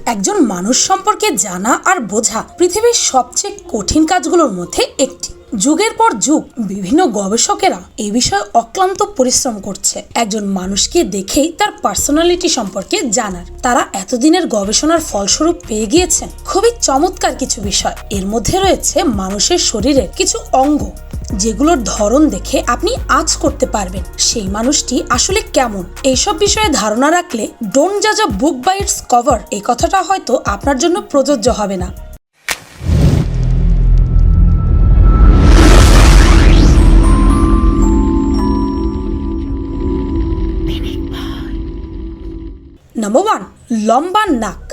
একজন মানুষ সম্পর্কে জানা আর বোঝা পৃথিবীর সবচেয়ে কঠিন কাজগুলোর মধ্যে একটি। যুগের পর যুগ বিভিন্ন গবেষকেরা এ বিষয়ে অক্লান্ত পরিশ্রম করছে। একজন মানুষকে দেখেই তার পার্সোনালিটি সম্পর্কে জানার। তারা এতদিনের গবেষণার ফলস্বরূপ পেয়ে গিয়েছেন। খুবই চমৎকার কিছু বিষয়। এর মধ্যে রয়েছে মানুষের শরীরের কিছু অঙ্গ। যেগুলোর ধরন দেখে আপনি আজ করতে পারবেন। সেই মানুষটি আসলে কেমন? এইসব বিষয়ে ধারণা রাখলে ডোন্ট জাজ a book by its cover. এই কথাটা হয়তো আপনার জন্য প্রযোজ্য হবে না। নাম্বার ওয়ান লম্বা নাক।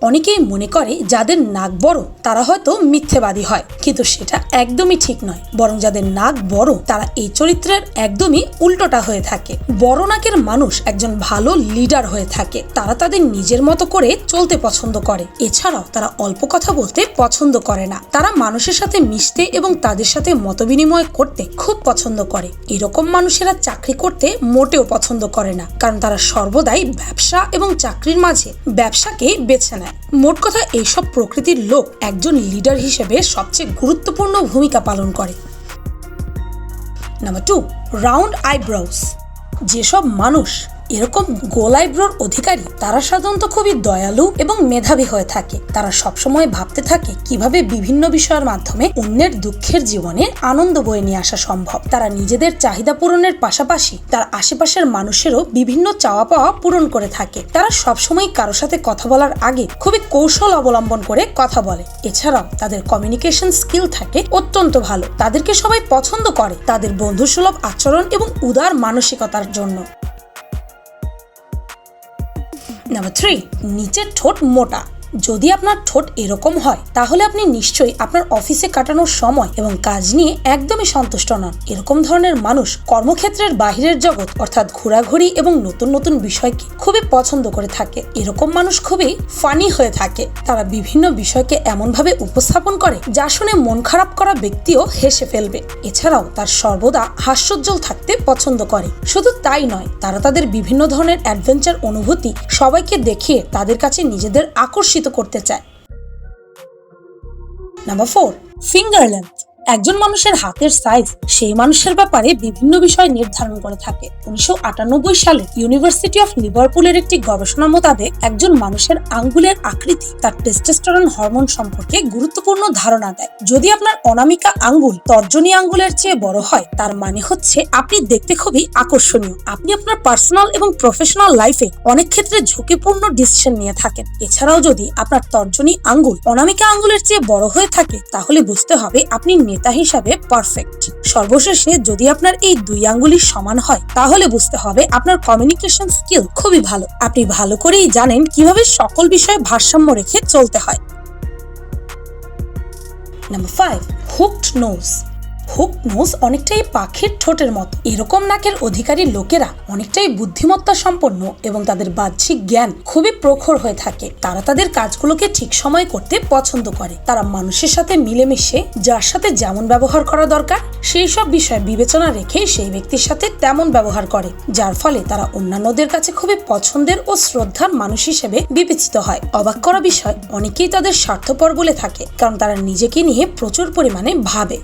অনেকেই মনে করে যাদের নাক বড়, তারা হয়তো মিথ্যেবাদী হয়। কিন্তু সেটা একদমই ঠিক নয়। বরং যাদের নাক বড়, তারা এই চরিত্রের একদমই উল্টোটা হয়ে থাকে। বড় নাকের মানুষ একজন ভালো লিডার হয়ে থাকে। তারা তাদের নিজের মতো করে চলতে পছন্দ করে। এছাড়াও তারা অল্প কথা বলতে পছন্দ করে না। তারা মানুষের সাথে মিশতে এবং তাদের সাথে মতবিনিময় করতে খুব পছন্দ করে। এরকম মানুষেরা চাকরি করতে মোটেও পছন্দ করে না। কারণ তারা সর্বদাই ব্যবসা এবং চাকরির মাঝে ব্যবসাকে বেছে নেয়। মোট কথা, এইসব প্রকৃতির লোক একজন লিডার হিসেবে সবচেয়ে গুরুত্বপূর্ণ ভূমিকা পালন করে। নাম্বার টু রাউন্ড আইব্রাউস যেসব মানুষ এরকম গোল আইব্রোর অধিকারী, তারা সাধারণত খুবই দয়ালু এবং মেধাবী হয়ে থাকে। তারা সবসময় ভাবতে থাকে কীভাবে বিভিন্ন বিষয়ের মাধ্যমে অন্যের দুঃখের জীবনে আনন্দ বয়ে নিয়ে আসা সম্ভব। তারা নিজেদের চাহিদা পূরণের পাশাপাশি তার আশেপাশের মানুষেরও বিভিন্ন চাওয়া পাওয়া পূরণ করে থাকে। তারা সবসময় কারোর সাথে কথা বলার আগে খুবই কৌশল অবলম্বন করে কথা বলে। এছাড়াও তাদের কমিউনিকেশন স্কিল থাকে অত্যন্ত ভালো। তাদেরকে সবাই পছন্দ করে। তাদের বন্ধুসুলভ আচরণ এবং উদার মানসিকতার জন্য। নাম্বার থ্রি নিচের ঠোঁট মোটা। যদি আপনার ঠোঁট এরকম হয়, তাহলে আপনি নিশ্চয়ই আপনার অফিসে কাটানোর সময় এবং কাজ নিয়ে একদমই সন্তুষ্ট নন। এরকম ধরনের মানুষ কর্মক্ষেত্রের বাহিরের জগৎ, অর্থাৎ ঘোরাঘুরি এবং নতুন নতুন বিষয়কে খুবই পছন্দ করে থাকে। এরকম মানুষ খুবই ফানি হয়ে থাকে। তারা বিভিন্ন বিষয়কে এমনভাবে উপস্থাপন করে, যা শুনে মন খারাপ করা ব্যক্তিও হেসে ফেলবে। এছাড়াও তার সর্বদা হাস্যোজ্জ্বল থাকতে পছন্দ করে। শুধু তাই নয়, তারা তাদের বিভিন্ন ধরনের অ্যাডভেঞ্চার অনুভূতি সবাইকে দেখিয়ে তাদের কাছে নিজেদের আকর্ষিত করতে চায়। নাম্বার ফোর ফিঙ্গার লেন্থ একজন মানুষের হাতের সাইজ সেই মানুষের ব্যাপারে বিভিন্ন বিষয় নির্ধারণ করে থাকে। উনিশশো আটানব্বই সালে ইউনিভার্সিটি অফ লিভারপুলের একটি গবেষণা মোতাবেক একজন মানুষের আঙ্গুলের আকৃতি তার টেস্টোস্টেরন হরমোন সম্পর্কে গুরুত্বপূর্ণ ধারণা দেয়। যদি আপনার অনামিকা আঙ্গুল তর্জনী আঙ্গুলের চেয়ে বড় হয়, তার মানে হচ্ছে আপনি দেখতে খুবই আকর্ষণীয়। আপনি আপনার পার্সোনাল এবং প্রফেশনাল লাইফে অনেক ক্ষেত্রে ঝুঁকিপূর্ণ ডিসিশন নিয়ে থাকেন। এছাড়াও যদি আপনার তর্জনী আঙ্গুল অনামিকা আঙ্গুলের চেয়ে বড় হয়ে থাকে, তাহলে বুঝতে হবে আপনি নেতা হিসাবে পারফেক্ট সর্বশেষে যদি আপনার এই দুই আঙ্গুলি সমান হয়, তাহলে বুঝতে হবে আপনার কমিউনিকেশন স্কিল খুবই ভালো। আপনি ভালো করেই জানেন কীভাবে সকল বিষয়ে ভারসাম্য রেখে চলতে হয়। Number five hooked nose hook nose অনেকটাই পাখির ঠোঁটের মতো। এরকম নাকের অধিকারী লোকেরা অনেকটাই বুদ্ধিমত্তা সম্পন্ন এবং তাদের বাহ্যিক জ্ঞান খুবই প্রখর হয়ে থাকে। তারা তাদের কাজগুলোকে ঠিক সময় করতে পছন্দ করে। তারা মানুষের সাথে মিলেমিশে, যার সাথে যেমন ব্যবহার করা দরকার, সেই সব বিষয় বিবেচনা রেখে সেই ব্যক্তির সাথে তেমন ব্যবহার করে, যার ফলে তারা অন্যান্যদের কাছে খুবই পছন্দের ও শ্রদ্ধার মানুষ হিসেবে বিবেচিত হয়। অবাক করা বিষয়, অনেকেই তাদের স্বার্থপর বলে থাকে, কারণ তারা নিজেকে নিয়ে প্রচুর পরিমাণে ভাবে।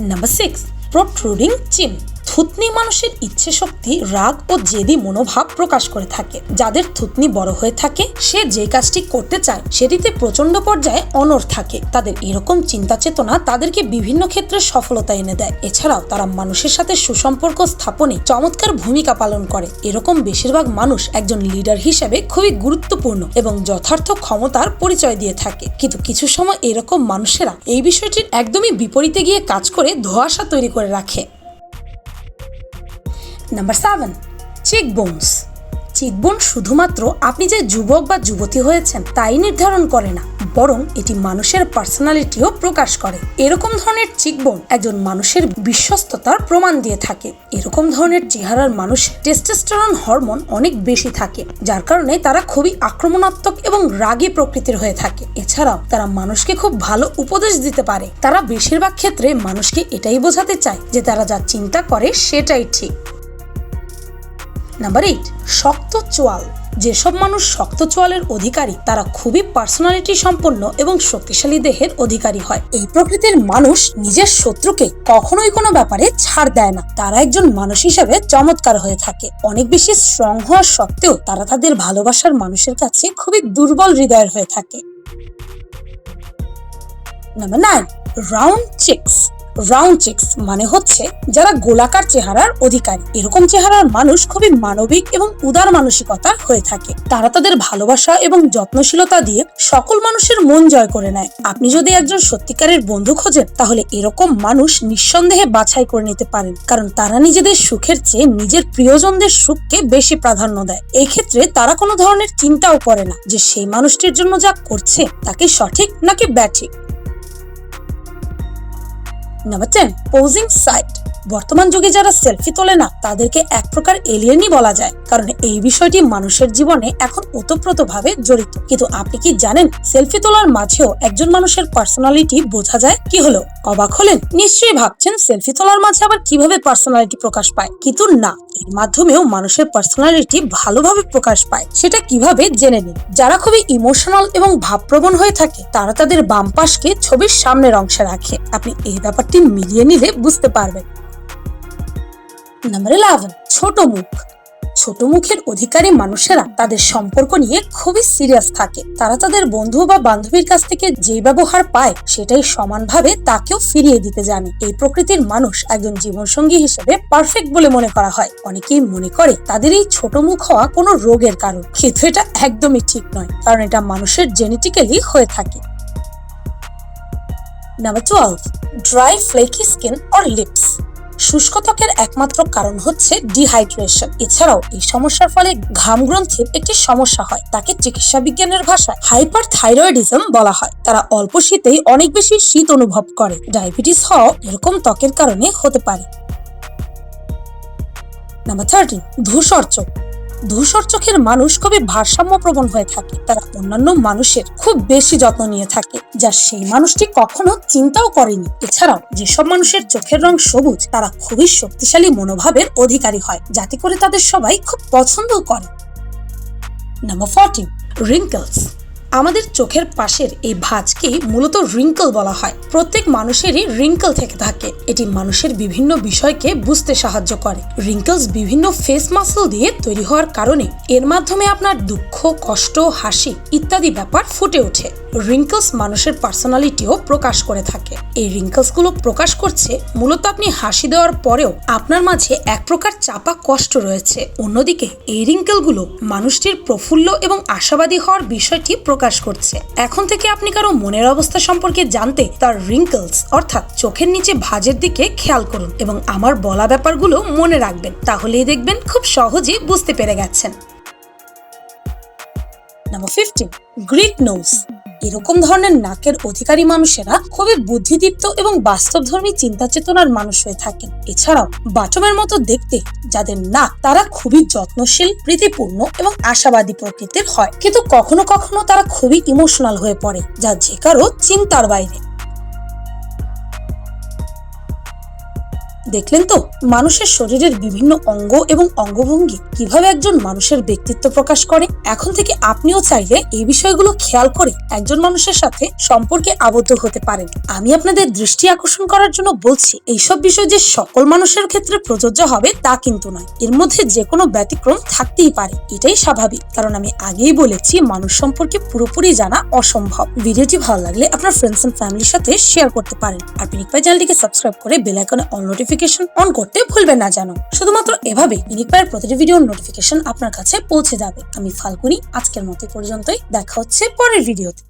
Number 6. Protruding chin থুতনি মানুষের ইচ্ছে শক্তি, রাগ ও জেদি মনোভাব প্রকাশ করে থাকে। যাদের থুতনি বড় হয়ে থাকে, সে যে কাজটি করতে চায়, সেটিতে প্রচণ্ড পর্যায়ে অনর থাকে। তাদের এরকম চিন্তা চেতনা তাদেরকে বিভিন্ন ক্ষেত্রে সফলতা এনে দেয়। এছাড়াও তারা মানুষের সাথে সুসম্পর্ক স্থাপনে চমৎকার ভূমিকা পালন করে। এরকম বেশিরভাগ মানুষ একজন লিডার হিসেবে খুবই গুরুত্বপূর্ণ এবং যথার্থ ক্ষমতার পরিচয় দিয়ে থাকে। কিন্তু কিছু সময় এরকম মানুষেরা এই বিষয়টির একদমই বিপরীতে গিয়ে কাজ করে ধোঁয়াশা তৈরি করে রাখে। Number seven cheek bones cheekbone শুধুমাত্র আপনি যে যুবক বা যুবতী হয়েছেন, তাই নির্ধারণ করে না। বরং এটি মানুষের পার্সোনালিটিও প্রকাশ করে। এরকম ধরনের চিকবোন একজন মানুষের বিশ্বস্ততার প্রমাণ দিয়ে থাকে। এরকম ধরনের চেহারার মানুষ টেস্টোস্টেরন হরমোন অনেক বেশি থাকে, যার কারণে তারা খুবই আক্রমণাত্মক এবং রাগী প্রকৃতির হয়ে থাকে। এছাড়াও তারা মানুষকে খুব ভালো উপদেশ দিতে পারে। তারা বেশিরভাগ ক্ষেত্রে মানুষকে এটাই বোঝাতে চায় যে তারা যা চিন্তা করে সেটাই ঠিক। নাম্বার এইট শক্ত চোয়াল। যেসব মানুষ শক্ত চোয়ালের অধিকারী, তারা খুবই পার্সোনালিটি সম্পন্ন এবং শক্তিশালী দেহের অধিকারী হয়। এই প্রকৃতির মানুষ নিজের শত্রুকে কখনোই কোনো ব্যাপারে ছাড় দেয় না। তারা একজন মানুষ হিসেবে চমৎকার হয়ে থাকে। অনেক বেশি স্ট্রং হওয়ার সত্ত্বেও তারা তাদের ভালোবাসার মানুষের কাছে খুবই দুর্বল হৃদয়ের হয়ে থাকে। Number nine round cheeks round cheeks মানে হচ্ছে যারা গোলাকার চেহারার অধিকারী। এরকম চেহারার মানুষ খুবই মানবিক এবং উদার মানসিকতা হয়ে থাকে। তারা তাদের ভালোবাসা এবং যত্নশীলতা দিয়ে সকল মানুষের মন জয় করে নেয়। আপনি যদি একজন সত্যিকারের বন্ধু খোঁজেন, তাহলে এরকম মানুষ নিঃসন্দেহে বাছাই করে নিতে পারেন। কারণ তারা নিজেদের সুখের চেয়ে নিজের প্রিয়জনদের সুখকে বেশি প্রাধান্য দেয়। এই ক্ষেত্রে তারা কোনো ধরনের চিন্তাও করে না যে সেই মানুষটির জন্য যা করছে, তাকে সঠিক নাকি ব্যাঠিক। Number 10. Posing side. বর্তমান যুগে যারা সেলফি তোলে না, তাদেরকে এক প্রকার এলিয়েনই বলা যায়। কারণ এই বিষয়টি মানুষের জীবনে এখন ওতপ্রোতভাবে জড়িত। কিন্তু আপনি কি জানেন সেলফি তোলার মাঝেও একজন মানুষের পার্সোনালিটি বোঝা যায়? কি হলো? অবাক হলেন? নিশ্চয়ই ভাবছেন সেলফি তোলার মাঝে আবার কীভাবে পার্সোনালিটি প্রকাশ পায়? কিন্তু না, এর মাধ্যমেও মানুষের পার্সোনালিটি ভালোভাবে প্রকাশ পায়। সেটা কীভাবে জেনে নিন? যারা খুবই ইমোশনাল এবং ভাবপ্রবণ হয়ে থাকে, তারা তাদের বাম পাশকে ছবির সামনের অংশে রাখে। আপনি এই ব্যাপারটি মিলিয়ে নিলে বুঝতে পারবেন। নাম্বার ইলেভেন ছোট মুখ। ছোট মুখের অধিকারী মানুষেরা তাদের সম্পর্ক নিয়ে খুবই সিরিয়াস থাকে। তারা তাদের বন্ধু বা বান্ধবীর কাছ থেকে যে ব্যবহার পায়, সেটাই সমানভাবে তাকেও ফিরিয়ে দিতে জানে। এই প্রকৃতির মানুষ একজন জীবনসঙ্গী হিসেবে পারফেক্ট বলে মনে করা হয়। অনেকেই মনে করে তাদের এই ছোট মুখ হওয়া কোনো রোগের কারণ, কিন্তু এটা একদমই ঠিক নয়, কারণ এটা মানুষের জেনেটিক্যালি হয়ে থাকে। Number twelve dry flaky skin or lips শুষ্ক ত্বকের একমাত্র কারণ হচ্ছে ডিহাইড্রেশন এছাড়াও এই সমস্যার ফলে ঘাম গ্রন্থির একটি সমস্যা হয়, তাকে চিকিৎসা বিজ্ঞানের ভাষায় হাইপার থাইরয়েডিজম বলা হয়। তারা অল্প শীতেই অনেক বেশি শীত অনুভব করে। ডায়াবেটিস হওয়া এরকম ত্বকের কারণে হতে পারে। নাম্বার থার্টিন ধূসর চোখ। ধূসর চোখের মানুষ খুবই ভারসাম্য প্রবণ হয়ে থাকে, তারা অন্যান্য মানুষের খুব বেশি যত্ন নিয়ে থাকে, যা সেই মানুষটি কখনো চিন্তাও করেনি। এছাড়াও, যেসব মানুষের চোখের রং সবুজ, তারা খুবই শক্তিশালী মনোভাবের অধিকারী হয়, যাতে করে তাদের সবাই খুব পছন্দও করে। নাম্বার ফোরটিন রিঙ্কলস আমাদের চোখের পাশের এই ভাঁজকে মূলত রিঙ্কল বলা হয়। প্রত্যেক মানুষেরই রিঙ্কল থেকে থাকে। এটি মানুষের বিভিন্ন বিষয়কে বুঝতে সাহায্য করে। রিঙ্কলস বিভিন্ন ফেস মাসল দিয়ে তৈরি হওয়ার কারণে এর মাধ্যমে আপনার দুঃখ, কষ্ট, হাসি ইত্যাদি ব্যাপার ফুটে ওঠে। রিঙ্কলস মানুষের পার্সোনালিটিও প্রকাশ করে থাকে। এই রিঙ্কলসগুলো প্রকাশ করছে মূলত আপনি হাসি দেওয়ার পরেও আপনার মাঝে এক প্রকার চাপা কষ্ট রয়েছে। অন্যদিকে এই রিঙ্কেলগুলো মানুষটির প্রফুল্ল এবং আশাবাদী হওয়ার বিষয়টি প্রকাশ করছে। এখন থেকে আপনি কারও মনের অবস্থা সম্পর্কে জানতে তার রিঙ্কলস অর্থাৎ চোখের নিচে ভাঁজের দিকে খেয়াল করুন এবং আমার বলা ব্যাপারগুলো মনে রাখবেন। তাহলেই দেখবেন খুব সহজেই বুঝতে পেরে গেছেন। নাম্বার ফিফটিন গ্রিক নোজ এরকম ধরনের নাকের অধিকারী মানুষেরা খুবই বুদ্ধিদীপ্ত এবং বাস্তবধর্মী চিন্তা চেতনার মানুষ হয়ে থাকেন। এছাড়াও বাটমের মতো দেখতে যাদের নাক, তারা খুবই যত্নশীল, প্রীতিপূর্ণ এবং আশাবাদী প্রকৃতির হয়। কিন্তু কখনো কখনো তারা খুবই ইমোশনাল হয়ে পড়ে, যা যে কারও চিন্তার বাইরে। দেখলেন তো? মানুষের শরীরের বিভিন্ন অঙ্গ এবং অঙ্গভঙ্গি কীভাবে একজন মানুষের ব্যক্তিত্ব প্রকাশ করে? এখন থেকে আপনিও চাইলে এই বিষয়গুলো খেয়াল করে একজন মানুষের সাথে সম্পর্কে আবদ্ধ হতে পারেন। আমি আপনাদের দৃষ্টি আকর্ষণ করার জন্য বলছি, এইসব বিষয় যে সকল মানুষের ক্ষেত্রে প্রযোজ্য হবে তা কিন্তু নয়। এর মধ্যে যে কোনো ব্যতিক্রম থাকতেই পারে, এটাই স্বাভাবিক। কারণ আমি আগেই বলেছি, মানুষ সম্পর্কে পুরোপুরি জানা অসম্ভব। ভিডিওটি ভালো লাগলে আপনার ফ্রেন্ডস এন্ড ফ্যামিলির সাথে শেয়ার করতে পারেন। আর পিনিক পাই চ্যানেলটিকে সাবস্ক্রাইব করে বেল আইকনে অল নোটিফিকেশন অন করতে ভুলবেন না জানো শুধুমাত্র এভাবে পিনিক পায়ের প্রতিটি ভিডিওর নোটিফিকেশন আপনার কাছে পৌঁছে যাবে। আমি ফাল্গুনি, আজকের মতো পর্যন্তই। দেখা হচ্ছে পরের ভিডিওতে